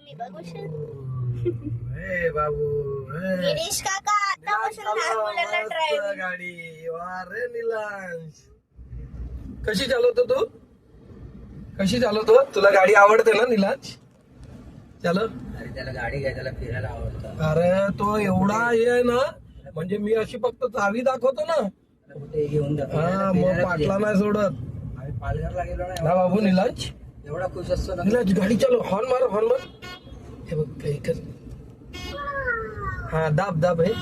तुम्ही बघू शकता बाबू. गिरीश काका लहान मुलांना ड्रायव्हिंग गाडी. निलांश. कशी चालवतो तू? कशी चालवतो? तुला गाडी आवडते ना निलांश? चालव अरे त्याला गाडी घ्या त्याला फिरायला आवडतं. अरे तो एवढा हे आहे ना म्हणजे मी अशी फक्त चावी दाखवतो ना. कुठे घेऊन जातो हा मग पाटला नाही सोडत. आम्ही पालघरला गेलो ना बाबू निलांश? एवढा खुश असतो ना. निलांश गाडी चालव हॉर्न मार हॉर्न मार. हे बघ काही कर. हा दाब दाब हे.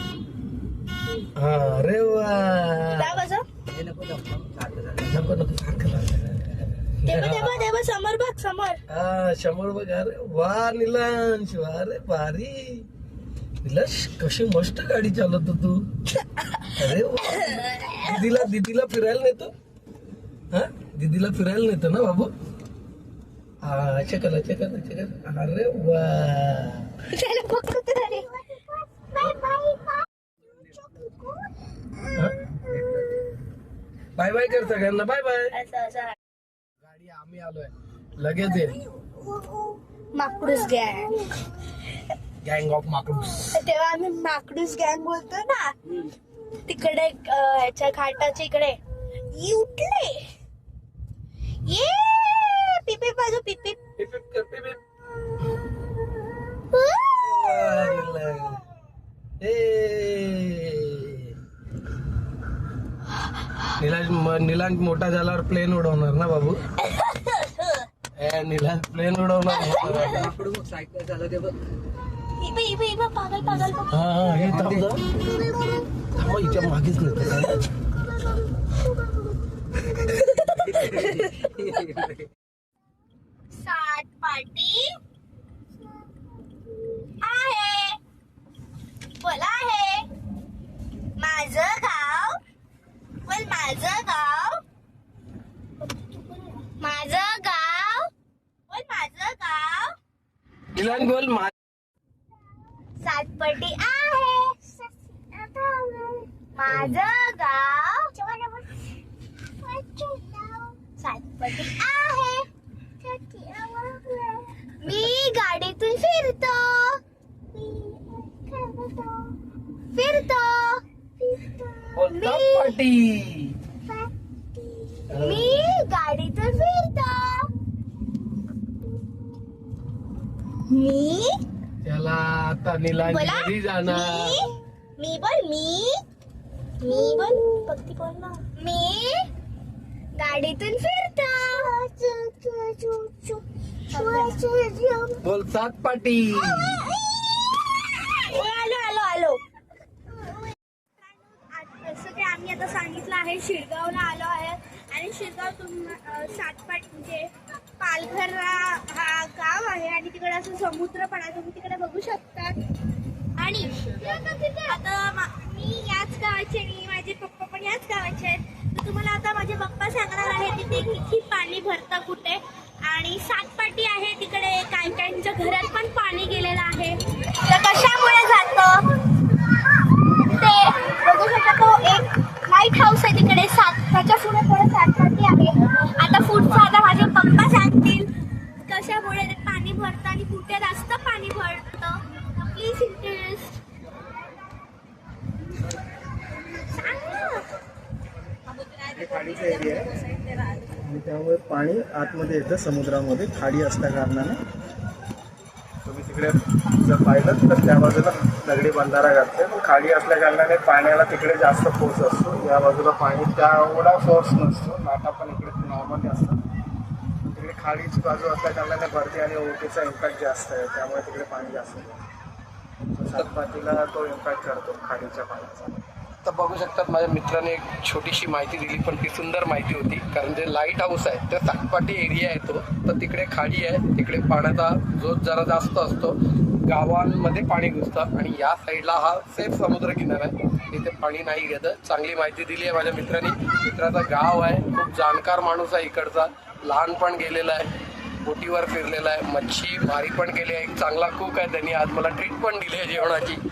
हा अरे वा. नको. नको सारखं लागलं. समोर बघ समोर. हा शंभर बघ अरे वा निलांश. वा रे भारी. निलांश कशी मस्त गाडी चालवतो तू. अरे वा. दीदीला दीदीला फिरायला नेतो. हा? दीदीला फिरायला नेतो ना बाबू? हा चकल चकल चकल अरे वा. बाय बाय कर सगळ्यांना बाय बाय. गाडी आम्ही आलोय. लगेच ये. माकडूस गँग. गँग ऑफ माकडूस. तेव्हा आम्ही माकडूस गँग बोलतो ना तिकडे ह्याच्या घाटाच्या इकडे. उठले. ये. पिपी बाजू पिपी पिप पिप कर पिप पिप निलांश मोठा झाल्यावर प्लेन उडवणार ना बाबू ए निलांश प्लेन उडवणार माकडू बघ सायकल चालवते बघ इबे इबे इबे पागल पागल पागल. हा हा हे थांब जा. थांब हा, हिच्या मागेच नेतो सात पाटी आहे बोला आहे माझं गाव माझं गाव. माझं गाव. बोल माझं गाव. बोल मा सातपटी आहे. माझं गाव. सातपटी आहे. मी गाडीतून फिरतो. फिरतो. बोलता मी- गाडीतून फिरतो. मी त्याला आता बोला. घरी जाणार. मी मी बोल मी मी बोल. भक्ती बोल ना. मी गाडीतून फिरतो. बोल सात पाटी आलो आलो आलो जसं की आम्ही आता सांगितलं आहे शिरगावला आलो आहे. आणि शिरगाव तुम सातपाट म्हणजे पालघर हा हा गाव आहे आणि तिकडे असं समुद्र पण आहे. तुम्ही तिकडे बघू शकता. आणि आता मी याच गावाचे आणि माझे पप्पा पण याच गावाचे आहेत. तर तुम्हाला आता माझे पप्पा सांगणार आहे तिथे किती पाणी भरतं कुठे. आणि सातपाटी आहे तिकडे. काही काहींच्या घरात पण पाणी गेलेलं आहे. तर कशामुळे जातं ते बघू शकता तो एक लाइट हाऊस आहे तिकडे सात त्याच्या पुढे थोडं सातपाटी आहे आता पुढचं आता माझे पप्पा सांगतील कशामुळे ते पाणी भरतं आणि कुठे जास्त पाणी भरतं प्लीज इंटरेस्ट हे खाडीचा एरिया आहे. आणि त्यामुळे पाणी आतमध्ये येतं समुद्रामध्ये. खाडी असल्या कारणाने. तुम्ही तिकडे जर पाहिलं तर त्या बाजूला दगडी बंधारा घातले. पण खाडी असल्या कारणाने पाण्याला तिकडे जास्त फोर्स असतो. या बाजूला पाणी तेवढा फोर्स नसतो. लाटा पण इकडे नॉर्मली असतात तिकडे खाडीची बाजू असल्या कारणाने भरती आणि ओटीचा इम्पॅक्ट जास्त आहे. त्यामुळे तिकडे पाणी जास्त येतं सातपातीला तो इम्पॅक्ट करतो खाडीच्या पाण्याचा. तर बघू शकतात माझ्या मित्राने एक छोटीशी माहिती दिली पण ती सुंदर माहिती होती. कारण जे लाइट हाऊस आहे त्या सातपाटी एरिया आहे तो. तर तिकडे खाडी आहे तिकडे पाण्याचा जो जरा जास्त असतो. गावांमध्ये पाणी घुसतं आणि या साईडला हा सेफ समुद्र किनारा आहे. तिथे पाणी नाही घेतं. चांगली माहिती दिली आहे माझ्या मित्राने. मित्राचा गाव आहे खूप जाणकार माणूस आहे इकडचा. लहानपण गेलेला आहे बोटीवर फिरलेला आहे. मच्छी मारी पण केली आहे. एक चांगला कुक आहे त्यांनी. आज मला ट्रीट पण दिली आहे जेवणाची.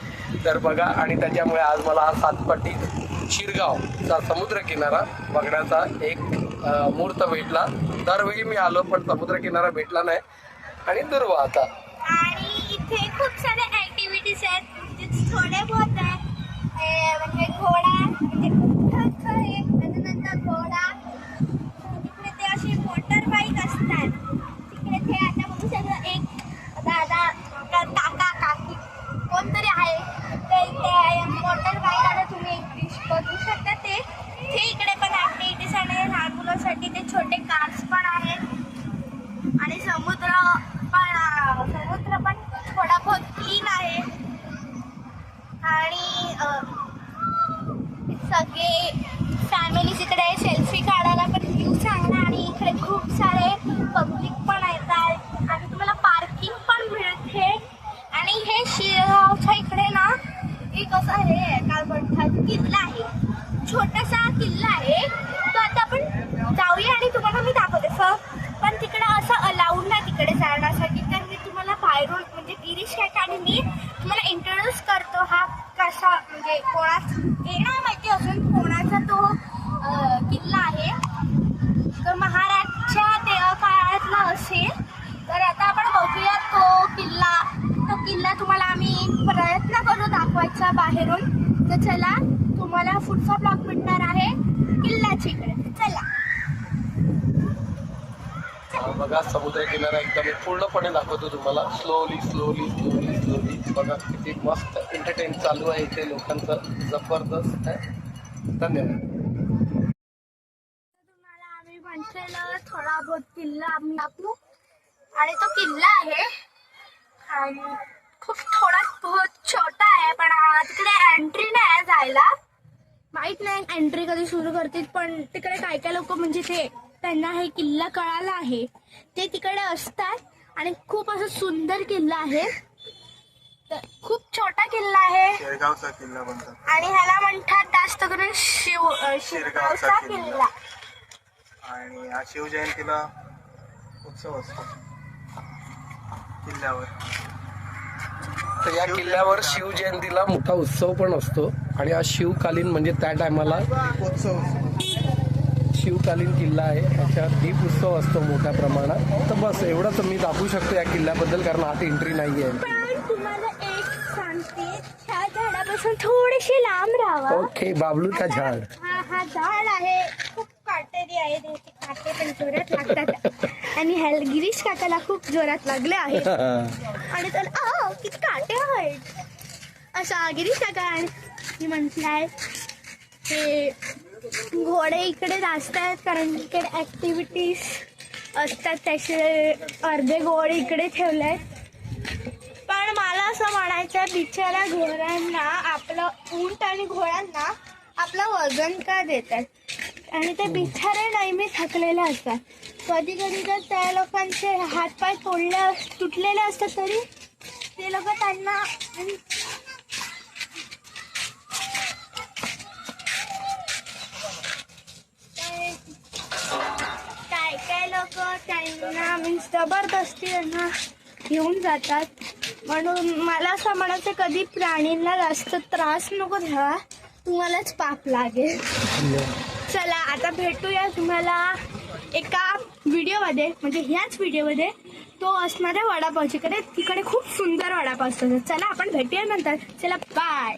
तर बघा आणि त्याच्यामुळे आज मला हा सातपट्टी शिरगावचा समुद्र किनारा बघण्याचा एक अं, मुहूर्त भेटला. दरवेळी मी आलो पण समुद्र किनारा भेटला नाही. आणि दुर्वा आता. खूप सारे ऍक्टिव्हिटीज आहेत. म्हणजे थोडे बहुत आहे. म्हणजे घोडा म्हणजे घोडा तिकडे ते अशी मोटर बाईक असतात तिकडे ते आता बघू शकता एक दादा का- काका काकी कोणतरी आहे ते ते मोटर बाईक आता तुम्ही एक बघू शकता ते ते इकडे पण ऍक्टिव्हिटीज आणि लहान मुलांसाठी ते छोटे कार्स पण आहेत आणि समुद्र पण अं, समुद्र पण थोडा बहुत क्लीन आहे. आणि सगळे फॅमिली तिकडे सेल्फी काढायला पण व्ह्यू चांगला आणि इकडे खूप सारे पब्लिक पण येतात आणि तुम्हाला पार्किंग पण मिळते आणि हे शिरगावच्या इकडे ना एक असं हे काय म्हणतात किल्ला आहे छोटासा किल्ला आहे तो आता आपण जाऊया आणि तुम्हाला मी दाखवते स पण तिकडे असं अलाउड नाही तिकडे जाण्यासाठी तर मी तुम्हाला बाहेरून म्हणजे गिरीश काका आणि मी तुम्हाला इंट्रोड्यूस करतो हा कसा म्हणजे कोणा येणार माहिती असून कोणाचा तो किल्ला आहे. तर महाराजच्या तेव्हा काळातला असेल. तर आता आपण बघूया तो किल्ला. तो किल्ला तुम्हाला आम्ही प्रयत्न करू दाखवायचा बाहेरून. तर चला तुम्हाला पुढचा ब्लॉक मिळणार आहे किल्ल्याची इकडे. चला. बघा समुद्र किनारा एकदम पूर्णपणे दाखवतो तुम्हाला. स्लोली स्लोली स्लोली बघा किती मस्त एंटरटेन चालू आहे इथे लोकांचं. जबरदस्त आहे. धन्यवाद. थोडा बहुत किल्ला आम्ही दाखवू. आणि तो किल्ला आहे. आणि खूप थोडा बहुत छोटा आहे पण तिकडे एंट्री नाही आहे जायला. माहीत नाही एंट्री कधी सुरू करतील पण तिकडे काय काय लोक म्हणजे ते त्यांना हे किल्ला कळाला आहे. ते तिकडे असतात. आणि खूप असं सुंदर किल्ला आहे. खूप छोटा किल्ला आहे. शेळगावचा किल्ला बनतात आणि ह्याला म्हणतात जास्त करून शिव अं, शिरगावचा किल्ला. आणि हा शिवजयंतीला उत्सव असतो. किल्ल्यावर. तर या किल्ल्यावर शिवजयंतीला मोठा उत्सव पण असतो. आणि हा शिवकालीन म्हणजे त्या टायमाला उत्सव शिवकालीन किल्ला आहे. याच्यात दीप उत्सव असतो मोठ्या प्रमाणात. तर बस एवढंच मी दाखवू शकतो या किल्ल्याबद्दल कारण आत एंट्री नाही आहे सांगते ह्या झाडापासून थोडीशी लांब राहावा. ओके बाबलू का झाड. हा हा झाड आहे. खूप काटेरी आहे. त्याचे काटे पण जोरात लागतात. आणि ह्याला गिरीश काकाला खूप जोरात लागले आहेत आणि त्याला आ किती काटे आहेत. असा गिरीश काका आणि म्हटलंय ते घोडे इकडे जास्त आहेत कारण इकडे ऍक्टिव्हिटीज असतात. त्याचे अर्धे घोडे इकडे ठेवले आहेत असं म्हणायचं बिचारा घोड्यांना आपलं ऊंट आणि घोड्यांना आपलं वजन का देतात? आणि ते बिचारे नेहमी थकलेले असतात. कधी कधी तर त्या लोकांचे हातपाय तोडले तुटलेले असतात तरी ते लोक त्यांना काय काय लोक त्यांना मीन्स जबरदस्ती त्यांना घेऊन जातात. म्हणून मला असं म्हणायचं कधी प्राणींना जास्त त्रास नको द्यावा तुम्हालाच पाप लागेल. चला आता भेटूया तुम्हाला एका व्हिडिओमध्ये म्हणजे ह्याच व्हिडिओमध्ये. तो असणाऱ्या वडापावचीकडे तिकडे खूप सुंदर वडापाव असतो चला आपण भेटूया नंतर. चला बाय